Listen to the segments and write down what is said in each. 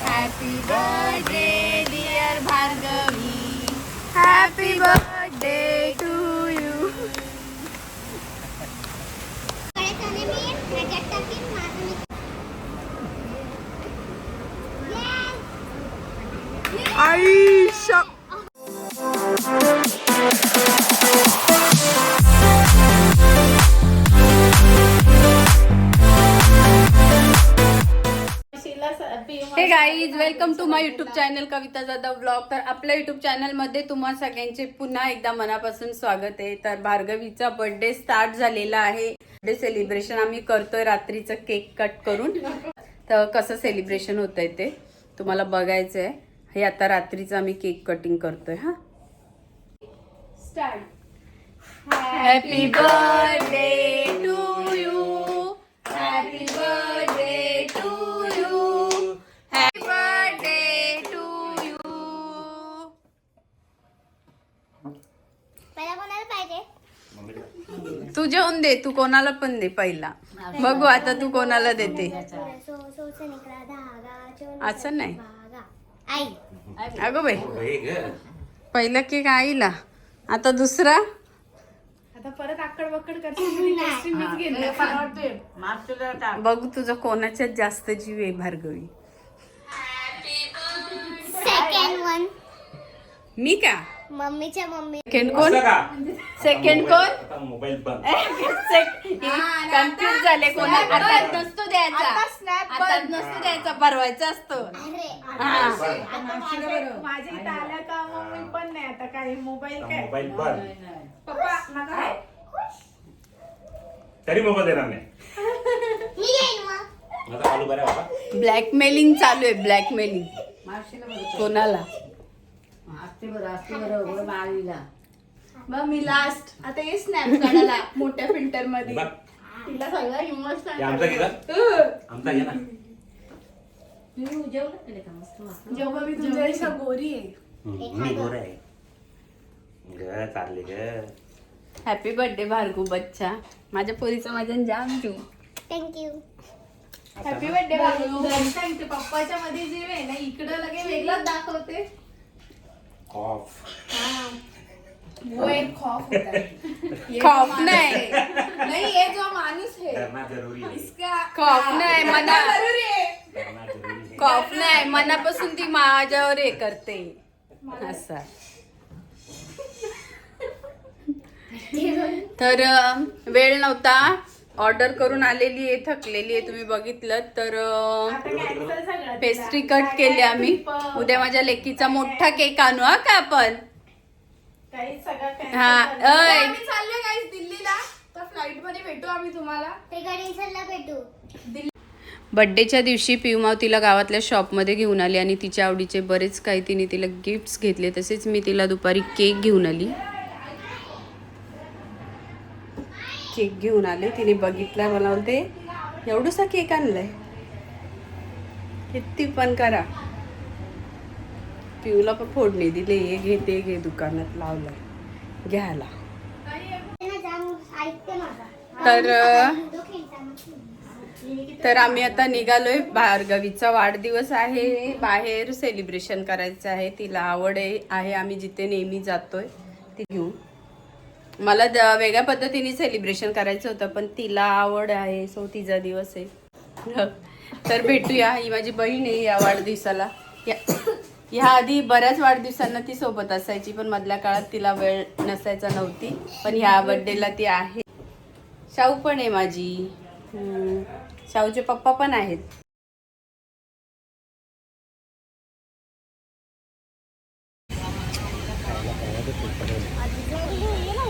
Happy birthday, dear Bhargavi. Happy birthday to you. Welcome to my YouTube channel Kavita Jadhav blog तर आपल्या YouTube चॅनलमध्ये तुम्हा सगळ्यांचे पुन्हा एकदा मनापासून स्वागत आहे तर भार्गवीचा बर्थडे स्टार्ट झालेला आहे बर्थडे सेलिब्रेशन आम्ही करतोय रात्रीचं केक कट करून तर कसं सेलिब्रेशन होत आहे ते तुम्हाला बघायचं आहे हे आता रात्रीचं आम्ही केक कटिंग करतोय हा start happy birthday to you happy birthday तू जेवून दे तू कोणाला पण दे पहिला बघू आता तू कोणाला देते असं नाही अगं बाई पहिला केक आईला आता दुसरा आता परत बघू तुझं कोणाच्यात जास्त जीव आहे भार्गवी मी का मम्मीच्या मम्मी सेकंड कोण सेकंड कोण मोबाईल बंद कन्फ्युज झाले कोण आता नसतो द्यायचा आता आता नसतो द्यायचा परवायचा असतो माझे आल्या का मम्मी पण नाही आता काही मोबाईल काय मोबाईल बंद तरी मोबाईल देणार नाही ब्लॅकमेलिंग चालू आहे ब्लॅकमेलिंग कोणाला मी लास्ट आता हे स्नॅप मोठ्या फिल्टर मध्ये तिला सगळं जेव्हा मी गोरी आहे हॅपी बर्थडे भार्गू बच्चा माझ्या पोरीचं माझ्या जाम तू thank you happy birthday Bhargu पप्पाच्या मध्ये जीव आहे ना इकडं लगेच वेगळंच दाखवते cough. Ah, वो एक cough होता है cough नहीं. नहीं ये जो मानुष है करना जरूरी है इसका cough नहीं नाही, करना मना- जरूरी है cough नहीं मना पसंद नाही माजा और माझ्यावर हे करते असा तर अ, वेळ नव्हता ऑर्डर करून आलेली आहे थकलेली आहे तुम्ही बघितलं तर पेस्ट्री कट केली आम्ही उद्या माझ्या लेकीचा मोठा केक आणू हा का आपण हा दिल्लीला तर बड्डेच्या दिवशी पिवमाव तिला गावातल्या शॉपमध्ये घेऊन आली आणि तिच्या आवडीचे बरेच काही तिने तिला गिफ्ट्स घेतले तसेच मी तिला दुपारी केक घेऊन आली केक घेऊन आले तिने बघितला मला ते एवढंसा केक आणलाय किती पण करा पिऊला पण फोडणी दिले हे घे ते घे दुकानात लावलंय घ्यायला तर तर आम्ही आता निघालोय गवीचा वाढदिवस आहे बाहेर सेलिब्रेशन करायचं आहे तिला आवड आहे आम्ही जिथे नेहमी जातोय ती घेऊन मला वेगळ्या पद्धतीने सेलिब्रेशन करायचं होतं पण तिला आवड आहे सो तिचा दिवस आहे तर भेटूया ही माझी बहीण आहे या वाढदिवसाला या ह्या आधी बऱ्याच वाढदिवसांना ती सोबत असायची पण मधल्या काळात तिला वेळ नसायचा नव्हती पण ह्या बर्थडेला ती आहे शाहू पण आहे माझी शाहूचे पप्पा पण आहेत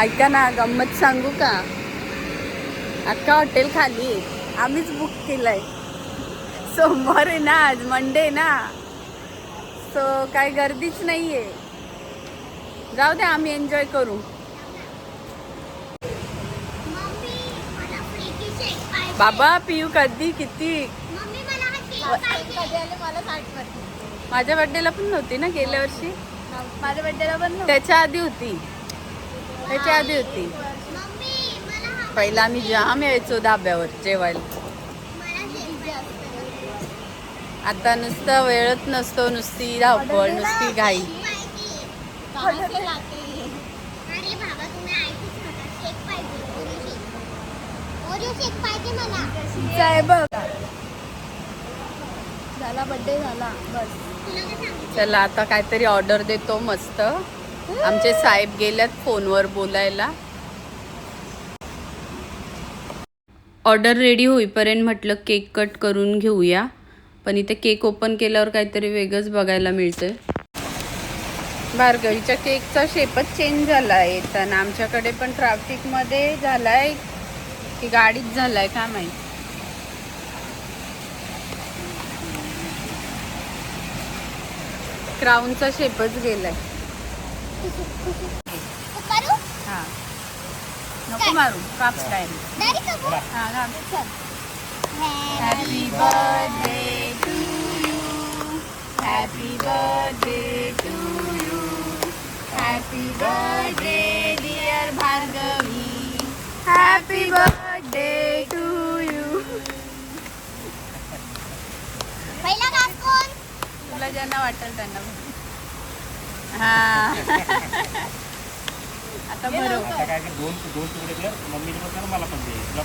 ऐका ना गंमत सांगू का अख्खा हॉटेल खाली आम्हीच बुक केलंय सोमवार आहे ना आज मंडे ना सो काय गर्दीच नाही जाऊ दे आम्ही एन्जॉय करू बाबा पियू कधी किती माझ्या बर्थडेला पण नव्हती ना गेल्या वर्षी माझ्या बड्डेला पण त्याच्या आधी होती त्याच्या आधी होती पहिला आम्ही जाम यायचो धाब्यावर जेवायला आता नुसतं वेळच नसतो नुसती धावपळ नुसती घाई झाला बड्डे झाला बस चला आता काहीतरी ऑर्डर देतो मस्त आमचे साहेब गेल्यात फोनवर बोलायला ऑर्डर रेडी होईपर्यंत म्हटलं केक कट करून घेऊया पण इथे केक ओपन केल्यावर काहीतरी वेगळंच बघायला मिळतंय बारगळीच्या केकचा शेपच चेंज झाला आहे तर आमच्याकडे पण ट्राफिकमध्ये झाला आहे की गाडीत झाला आहे का माहीत क्राऊनचा शेपच गेलाय हां मारू काप्स happy birthday to happy birthday to you happy Bhargavi happy birthday to you पहिला तुला ज्यांना वाटेल त्यांना हा आता काय मम्मीने मला पण दे तुला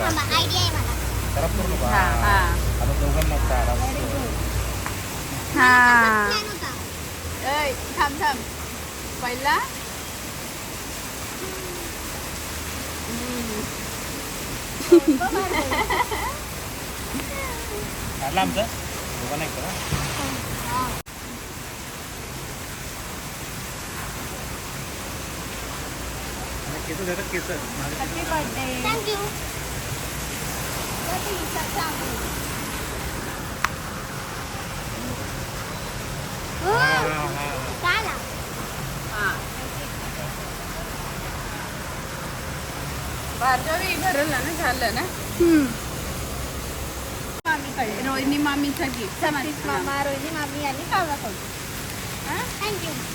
आयडिया आहे मला नको हा, हा. आता दोघांना हा थांब थांब पहिला आमचं दोघांना केसर जातात केसर happy birthday thank you Bhargavi भरला ना झालं ना मामीकडे रोहिणी मामीचा गिफ्ट मामा रोहिणी मामी आणि कावळा खाऊ थँक्यू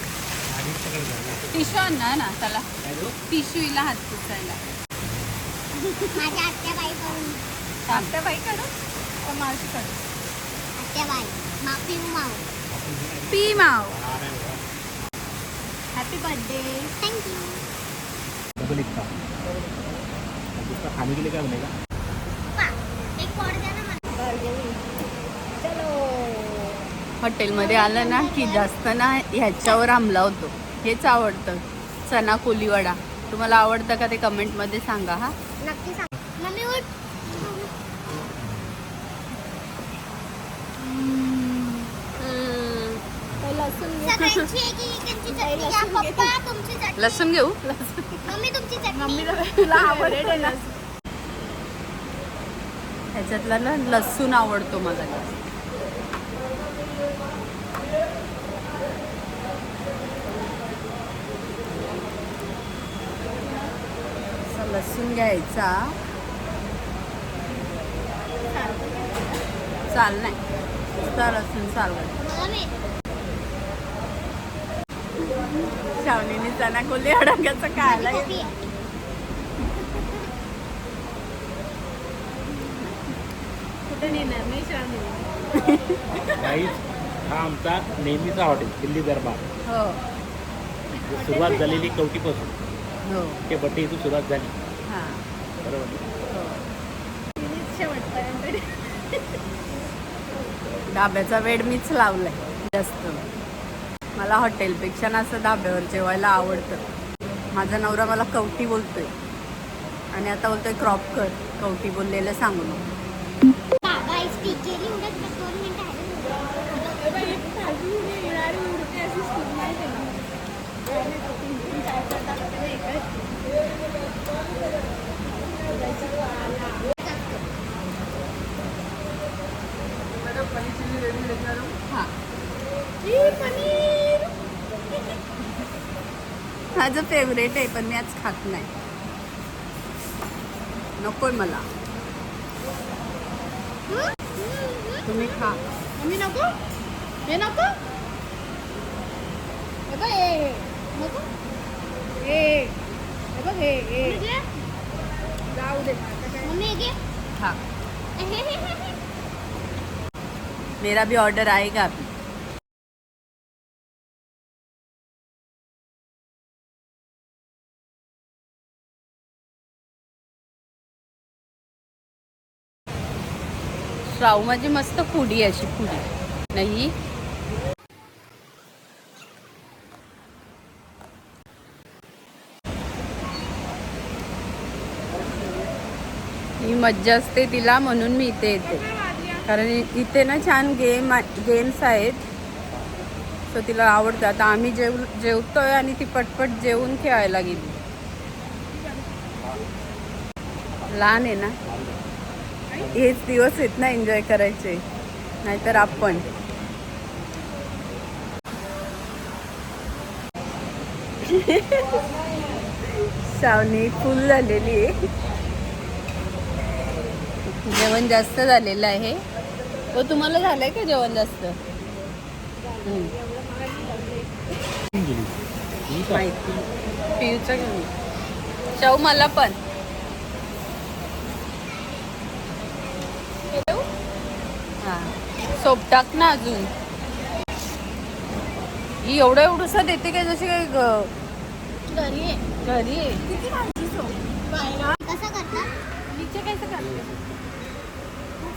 टिशू ना त्याला टिशू हात पुसायला पी माव हॅपी बर्थडे थँक्यू खाने के लिए क्या बनेगा हॉटेलमध्ये आलं ना की जास्त ना ह्याच्यावर आमला होतो हेच आवडतं चना कोलीवडा तुम्हाला आवडतं का ते कमेंटमध्ये सांगा हा नक्की लसून लसूण घेऊ ह्याच्यातला ना लसूण आवडतो मला लसूण घ्यायचा चाल नाही लसूण चालवायचा छावणीने चना कोल्हे अडंगाचं खायला कुठे हा आमचा नेहमीचा हॉटेल दिल्ली दरबार हो सुरुवात झालेली कवटीपासून हो ते बट्टी इथून सुरुवात झाली धाब्याचा वेळ मीच लावलाय जास्त मला हॉटेलपेक्षा ना असं धाब्यावर जेवायला आवडतं माझा नवरा मला कवटी बोलतोय आणि आता बोलतोय क्रॉप कर कवटी बोललेलं सांगून माझं फेवरेट आहे पण मी आज खात नाही नकोय मला तुम्ही खा मी नको हे नको हे बघ हे नको हे बघ हे हे म्हणजे? हाँ। मेरा भी ऑर्डर आएगा अभी श्राव माझी मस्त है अच्छी फुडी नहीं मज्जा असते तिला म्हणून मी इथे येते कारण इथे ना छान गेम गेम्स आहेत सो तिला आवडतं आता आम्ही जेव जेवतोय आणि ती पटपट जेवून खेळायला गेली लहान आहे ना हेच दिवस आहेत ना एन्जॉय करायचे नाहीतर आपण सावनी फुल झालेली आहे जेवण जास्त झालेलं आहे व हो, तुम्हाला झालंय का जेवण जास्त शाहू मला पण हां सोप टाक ना अजून ही एवढं एवढंसं देते का जशी काय घरी घरी कसं करतात नीचे कसं करते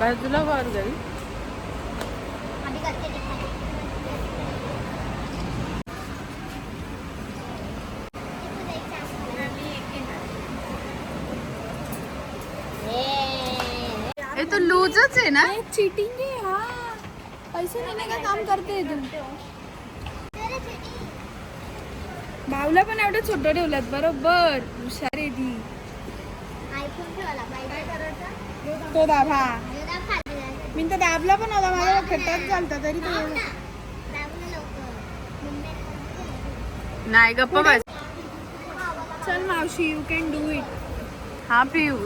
बाजूला वार जाईल तो लूजच आहे ना चिटिंग आहे हा पैसे का काम करते तुम भाऊला पण एवढं छोटं ठेवलं बरोबर हुशार आहे ती तो मी तर दाबला पण होता माझ्या खेटात चालतं तरी तो नाही गप्पा बस चल मावशी यू कॅन डू इट हा पी यू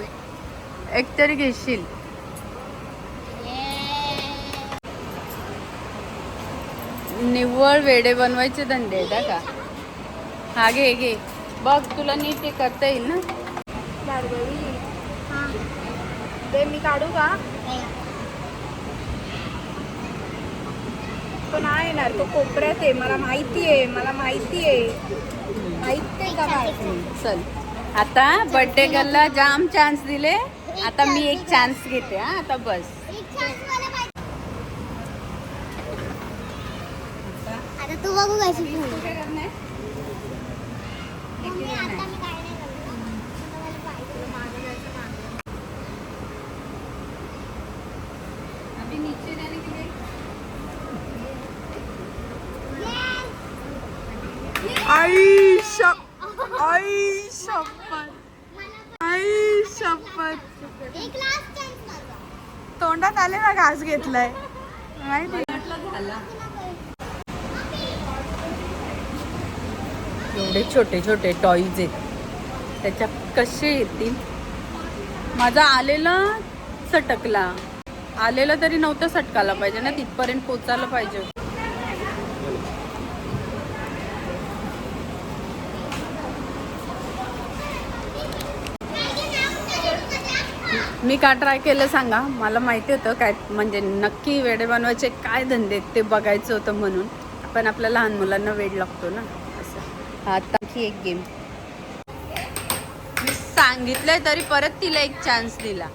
एक तरी घेशील निव्वळ वेडे बनवायचे धंदे आहेत का हा घे घे बघ तुला नीट ते करता येईल ना ते मी काढू का तो नाही येणार तो कोपऱ्यात आहे मला माहिती आहे मला माहिती आहे माहिती आहे का चल आता बर्थडे गर्लला जाम चान्स दिले आता मी एक चान्स घेते हा आता बस तू बघू कशी घेऊ. घेतलाय एवढे छोटे छोटे टॉईज आहेत त्याच्या कसे येतील माझा आलेला सटकला आलेला तरी नव्हता सटकाला पाहिजे ना तिथपर्यंत पोचायला पाहिजे मी का ट्राय केलं सांगा मला माहिती होतं काय म्हणजे नक्की वेडे बनवायचे काय धंदे ते बघायचं होतं म्हणून पण आपल्या लहान मुलांना वेड लागतो ना असं आता की एक गेम मी सांगितलंय तरी परत तिला एक चान्स दिला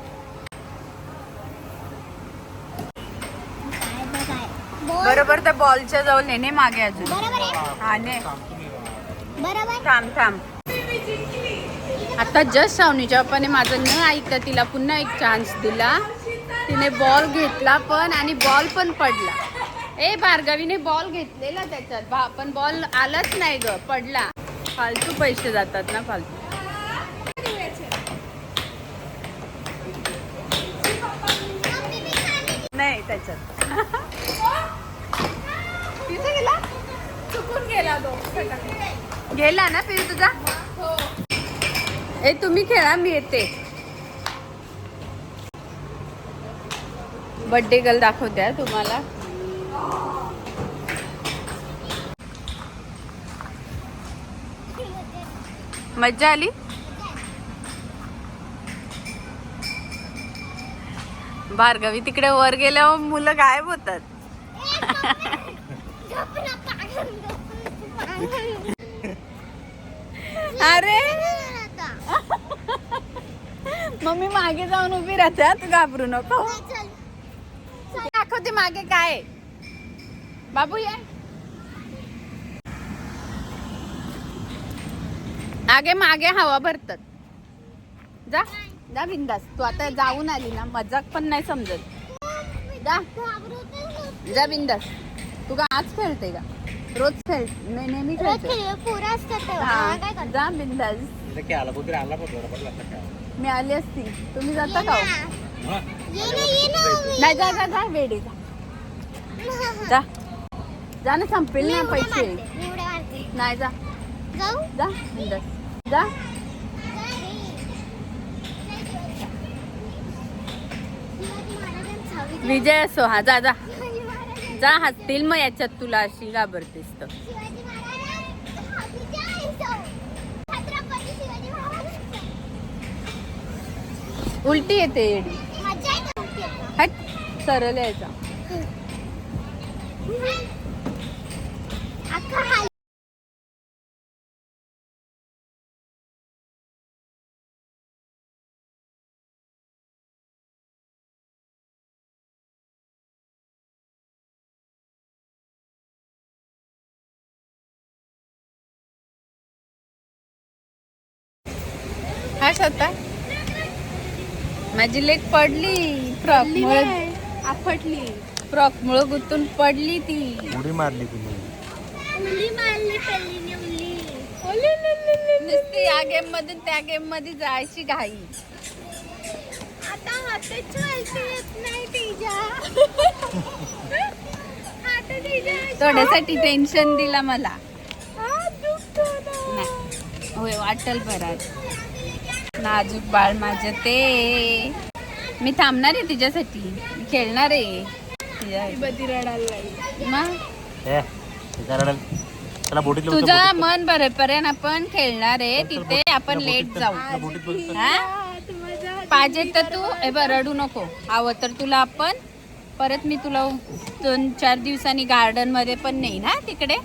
बरोबर त्या बॉलच्या जवळ नेने मागे अजून थांब थांब आता जस्ट सावनी पप्पाने माझं न ऐकता तिला पुन्हा एक चान्स दिला तिने बॉल घेतला पण आणि बॉल पण पडला ए भार्गवीने बॉल घेतलेला त्याच्यात भा पण बॉल आलाच नाही ग पडला फालतू पैसे जातात ना फालतू नाही त्याच्यात गेला गेला तो गेला ना फिर तुझा हो ए तुम्ही खेळा मी येते बर्थडे गर्ल दाखवत्या तुम्हाला मज्जा आली भार्गवी तिकडे वर गेल्यावर मुलं गायब होतात अरे मम्मी मागे जाऊन उभी राहतात घाबरू नको दाखवते मागे काय बाबू ये आगे मागे हवा भरतात जा जा बिंदास तू आता जाऊन आली ना मजाक पण नाही समजत जा जा बिंदास तू का आज खेळते का रोज खेळ मी नेहमी खेळते जा बिंदास मी आली असती तुम्ही जाता का हो नाही जा जा जा जा. जा ना संपेल ना पैसे नाही जा जा जा विजय असो हा जा जा जा हसतील मग याच्यात तुला अशी घाबरतेस तर उलटी येते एडी हट सरळ यायचा हा स्वतः माझी लेग पडली फ्रॉक मुळे आपटली फ्रॉक मुळे गुतून पडली ती उडी मारली तुम्ही उली मारली पल्लीने उली नुसती या गेम मधून त्या गेम मध्ये जायची घाई आता हातच हलता येत नाही तिच्या हाते तिच्या थोड्यासाठी टेंशन दिला मला हा, दुखतो ना. नाही होय वाटल परत नाजूक बाळ माझ ते मी थांबणार आहे तिच्यासाठी खेळणार आहे तुझा मन बरेपर्यंत आपण खेळणार आहे तिथे आपण लेट जाऊ पाहिजे तर तू हे रडू नको आव तर तुला आपण परत मी तुला दोन चार दिवसांनी गार्डन मध्ये पण नाही ना तिकडे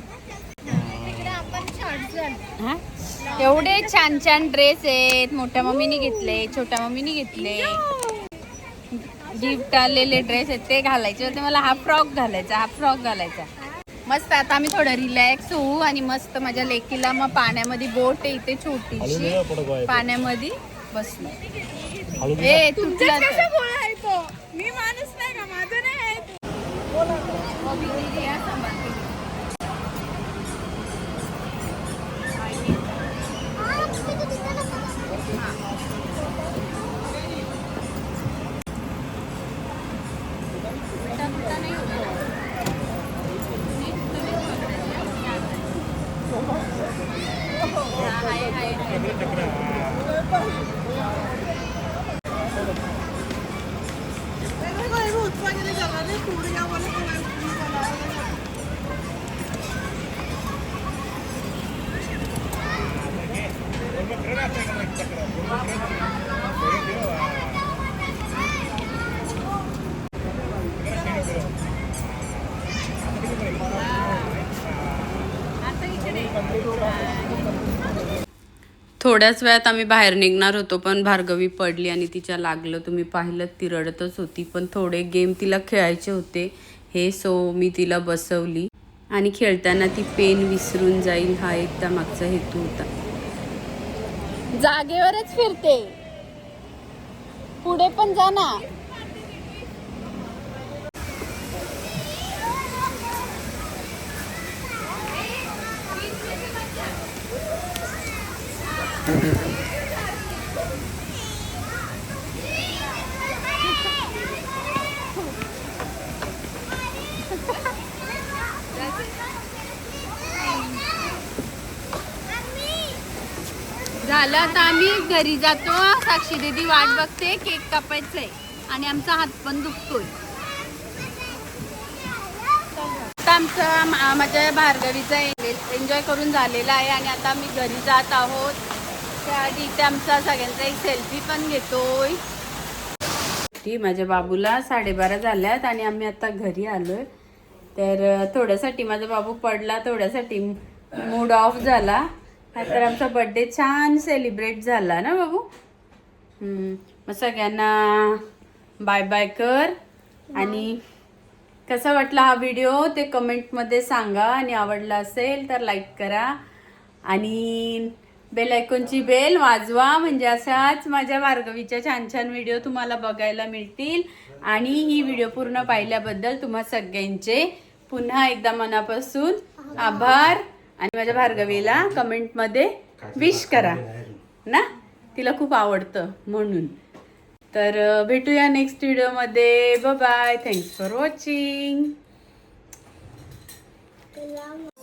एवढे छान छान ड्रेस आहेत मोठ्या मम्मीने घेतले छोट्या मम्मीने घेतले गिफ्ट आलेले ड्रेस आहेत ते घालायचे होते मला हा फ्रॉक घालायचा हा फ्रॉक घालायचा मस्त आता आम्ही थोडं रिलॅक्स होऊ आणि मस्त माझ्या लेकीला मग पाण्यामध्ये बोट आहे इथे छोटीशी पाण्यामध्ये बसलो ए तुमच्या मी माणूस नाही का माझं नाही はいい。थोड्याच वेळात आम्ही बाहेर निघणार होतो पण भार्गवी पडली आणि तिच्या लागलं तुम्ही पाहिलं ती रडतच होती पण थोडे गेम तिला खेळायचे होते हे सो मी तिला बसवली आणि खेळताना ती पेन विसरून जाईल हा एक त्या मागचा हेतू होता जागेवरच फिरते पुढे पण जाणार झालं आता आम्ही घरी जातो साक्षी देदी वाट बघते केक कापायचं आणि आमचा हात पण दुखतोय आता आमचं माझ्या भार्गवीचा एन्जॉय करून झालेला आहे आणि आता आम्ही घरी जात आहोत आधी इथे आमचा सगळ्यांचा एक सेल्फी पण घेतोय ती माझ्या बाबूला साडेबारा झाल्यात आणि आम्ही आता घरी आलोय तर थोड्यासाठी माझा बाबू पडला थोड्यासाठी मूड ऑफ झाला तर आमचा बड्डे छान सेलिब्रेट झाला ना बाबू मग सगळ्यांना बाय बाय कर आणि कसा वाटला हा व्हिडिओ ते कमेंटमध्ये सांगा आणि आवडला असेल तर लाईक करा आणि बेल ची बेल वाजवा म्हणजे असाच माझ्या भार्गवीच्या छान छान व्हिडिओ तुम्हाला बघायला मिळतील आणि ही व्हिडिओ पूर्ण पाहिल्याबद्दल तुम्हा सगळ्यांचे पुन्हा एकदा मनापासून आभार आणि माझ्या भार्गवीला कमेंटमध्ये विश करा ना तिला खूप आवडतं म्हणून तर भेटूया नेक्स्ट व्हिडिओमध्ये bye thanks for watching